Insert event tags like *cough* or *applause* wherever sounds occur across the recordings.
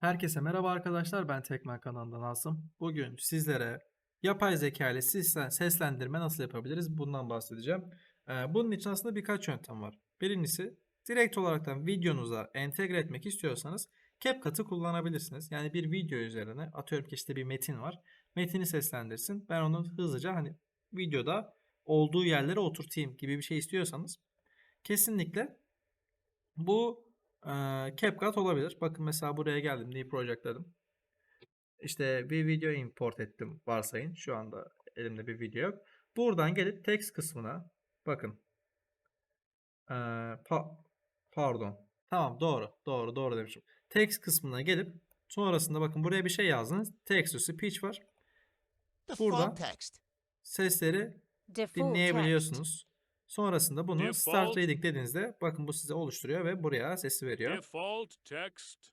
Herkese merhaba arkadaşlar. Ben Tekmen kanalından Asım. Bugün sizlere yapay zeka ile seslen- seslendirme nasıl yapabiliriz bundan bahsedeceğim. Ee, Bunun için aslında birkaç yöntem var. Birincisi direkt olaraktan videonuza entegre etmek istiyorsanız CapCut'ı kullanabilirsiniz. Yani bir video üzerine atıyorum ki işte bir metin var. Metini seslendirsin. Ben onu hızlıca hani videoda olduğu yerlere oturtayım gibi bir şey istiyorsanız kesinlikle bu CapCut olabilir. Bakın mesela buraya geldim. New Project dedim. İşte bir video import ettim varsayın. Şu anda elimde bir video yok. Buradan gelip text kısmına bakın. Eee, pa- pardon. Tamam doğru. Doğru doğru demişim. Text kısmına gelip sonrasında bakın buraya bir şey yazdınız. Text to speech var. Buradan sesleri dinleyebiliyorsunuz. Sonrasında bunu start Default. reading dediğinizde bakın bu size oluşturuyor ve buraya sesi veriyor. Default text.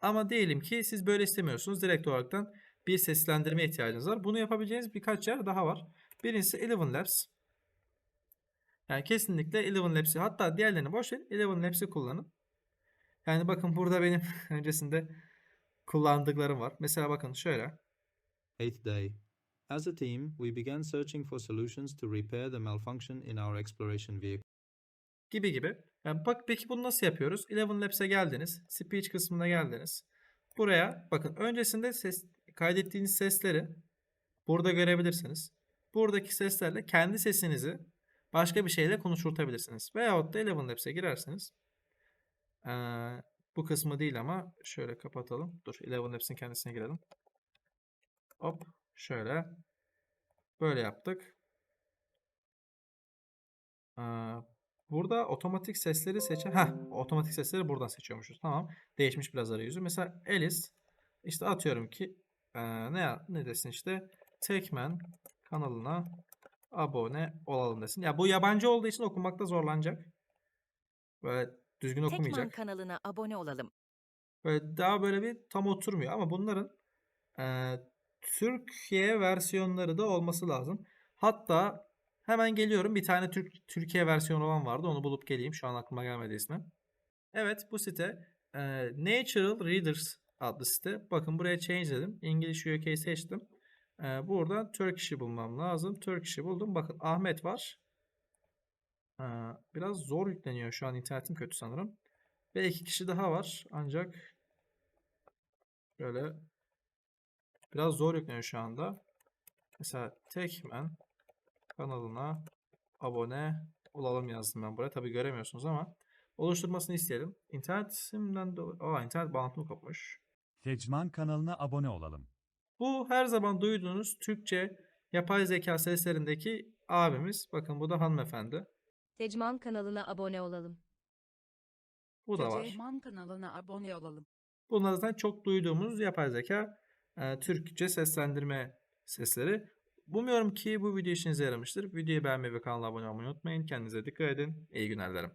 Ama diyelim ki siz böyle istemiyorsunuz. Direkt olaraktan bir seslendirme ihtiyacınız var. Bunu yapabileceğiniz birkaç yer daha var. Birincisi Eleven Labs. Yani kesinlikle Eleven Labs'i hatta diğerlerini boş verin. Eleven Labs'i kullanın. Yani bakın burada benim *laughs* öncesinde kullandıklarım var. Mesela bakın şöyle. Eighth day. As a team, we began searching for solutions to repair the malfunction in our exploration vehicle. gibi gibi. Yani bak peki bunu nasıl yapıyoruz? Eleven Labs'e geldiniz. Speech kısmına geldiniz. Buraya bakın öncesinde ses kaydettiğiniz sesleri burada görebilirsiniz. Buradaki seslerle kendi sesinizi başka bir şeyle konuşturtabilirsiniz. Veyahut da Eleven Labs'e girersiniz. Ee, bu kısmı değil ama şöyle kapatalım. Dur Eleven Labs'in kendisine girelim. Hop şöyle. Böyle yaptık. Ee, Burada otomatik sesleri seçen. Heh, otomatik sesleri buradan seçiyormuşuz. Tamam. Değişmiş biraz arayüzü. Mesela Alice işte atıyorum ki eee, ne ne desin işte Tekmen kanalına abone olalım desin. Ya bu yabancı olduğu için okumakta zorlanacak. Böyle düzgün Tekman okumayacak. kanalına abone olalım. Böyle daha böyle bir tam oturmuyor ama bunların eee, Türkiye versiyonları da olması lazım. Hatta hemen geliyorum. Bir tane Türk Türkiye versiyonu olan vardı. Onu bulup geleyim. Şu an aklıma gelmedi ismi. Evet bu site eee, Natural Readers adlı site. Bakın buraya change dedim. English UK seçtim. Eee buradan Turkish'i bulmam lazım. Turkish'i buldum. Bakın Ahmet var. Eee, biraz zor yükleniyor. Şu an internetim kötü sanırım. Ve iki kişi daha var. Ancak Böyle biraz zor yükleniyor şu anda. Mesela Tekmen kanalına abone olalım yazdım ben buraya. Tabi göremiyorsunuz ama oluşturmasını isteyelim. İnternetimden dolayı... Aa internet bağlantım kopmuş. Tecman kanalına abone olalım. Bu her zaman duyduğunuz Türkçe yapay zeka seslerindeki abimiz. Bakın bu da hanımefendi. Tecman kanalına abone olalım. Bu da var. Tecman kanalına abone olalım. Bunlar zaten çok duyduğumuz yapay zeka e, Türkçe seslendirme sesleri. Umuyorum ki bu video işinize yaramıştır. Videoyu beğenmeyi ve kanala abone olmayı unutmayın. Kendinize dikkat edin. İyi günler dilerim.